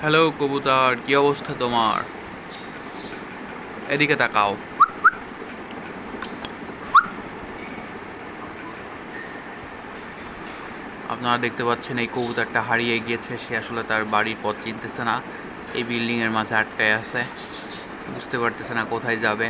Hello কবুতর, কি অবস্থা তোমার? এদিকে তাকাও। আপনারা দেখতে পাচ্ছেন এই কবুতরটা হারিয়ে গিয়েছে, সে আসলে তার বাড়ির পথ চিনতেছে না। এই বিল্ডিংয়ের মাঝে আটকায় আছে। বুঝতে পারতেছে না কোথায় যাবে।